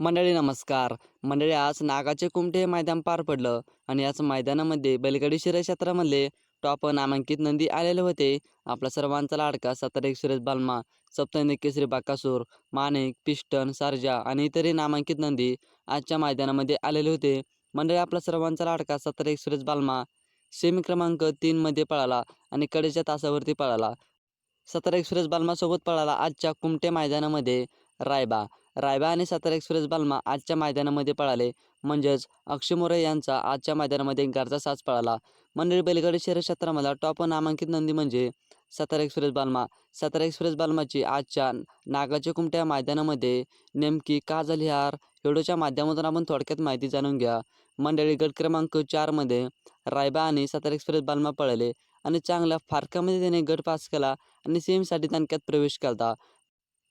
मंडळी नमस्कार. मंडळी आज नागाचे कुमटे हे मैदान पार पडलं आणि याच मैदानामध्ये बैलगाडी शिराई क्षेत्रामधले टॉप नामांकित नंदी आलेले होते. आपला सर्वांचा लाडका सत्तर सुरेश बालमा सप्तनिक केसरी बाकासूर माणिक पिस्टन सारजा आणि इतरही नामांकित नंदी आजच्या मैदानामध्ये आलेले होते. मंडळी आपला सर्वांचा लाडका सत्तर सुरेश बालमा सेमी क्रमांक तीनमध्ये पळाला आणि कडेच्या तासावरती पळाला. सत्तर सुरेश बालमासोबत पळाला आजच्या कुमटे मैदानामध्ये रायबा. रायबा आणि सातारा एक्सप्रेस बालमा आजच्या मैदानामध्ये पळाले. म्हणजेच अक्षय मोरे यांचा आजच्या मैदानामध्ये घरचा साज पळाला. मंडळी बैलगाडी शहर क्षेत्रामधला टॉप नामांकित नंदी म्हणजे सातारा एक्सप्रेस बालमा. सातारा एक्सप्रेस बालमाची आजच्या नागाच्या कुमट्या मैदानामध्ये नेमकी का झाली हार व्हिडिओच्या माध्यमातून आपण थोडक्यात माहिती जाणून घ्या. मंडळी गट क्रमांक चारमध्ये रायबा आणि सातारा एक्सप्रेस बालमा पळाले आणि चांगल्या फारकामध्ये त्याने गट पास केला आणि सेमीसाठी तांक्यात प्रवेश केला.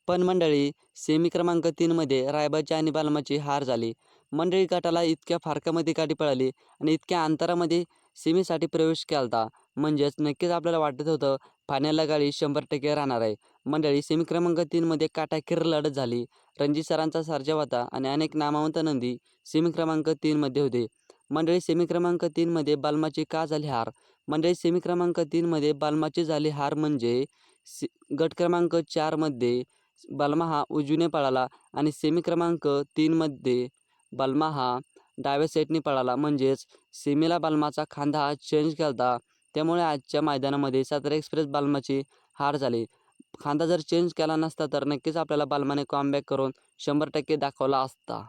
पण मंडळी सेमी क्रमांक तीनमध्ये रायबाची आणि बालमाची हार झाली. मंडळी गटाला इतक्या फारकामध्ये गाडी पळाली आणि इतक्या अंतरामध्ये सेमीसाठी प्रवेश केला होता म्हणजेच नक्कीच आपल्याला वाटत होतं फायनलला गाडी शंभर टक्के राहणार आहे. मंडळी सेमी क्रमांक तीनमध्ये काटाकीर लढत झाली. रणजित सरांचा सर्जा होता आणि अनेक नामवंत नंदी सेमी क्रमांक तीनमध्ये होते. मंडळी सेमी क्रमांक तीनमध्ये बालमाची का झाली हार? मंडळी सेमी क्रमांक तीनमध्ये बालमाची झाली हार म्हणजे से गट क्रमांक चारमध्ये बलमा हा उजवीने पळाला आणि सेमी क्रमांक तीनमध्ये बलमा हा डाव्या सेटने पळाला. म्हणजेच सेमीला बलमाचा खांदा हा चेंज केला त्यामुळे आजच्या मैदानामध्ये सातारा एक्सप्रेस बलमाची हार झाली. खांदा जर चेंज केला नसता तर नक्कीच आपल्याला बलमाने कॉमबॅक करून शंभर टक्के दाखवला असता.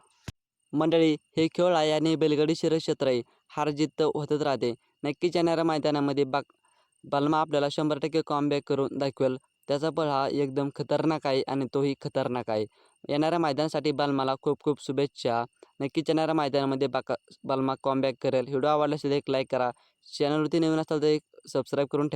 मंडळी हे खेळ आहे आणि बेलगडी शिरक्षेत्र आहे हार जित होतच राहते. नक्कीच येणाऱ्या मैदानामध्ये बाग बलमा आपल्याला शंभर टक्के कॉमबॅक करून दाखवेल. त्याचा पळ हा एकदम खतरनाक आहे आणि तोही खतरनाक आहे. येणाऱ्या मैदानासाठी बालमाला खूप खूप शुभेच्छा. नक्कीच येणाऱ्या मैदानामध्ये बाका बालमा कॉमबॅक करेल. व्हिडिओ आवडला असेल एक लाईक करा. चॅनलवरती नवीन असाल तर एक सबस्क्राईब करून ठेवा.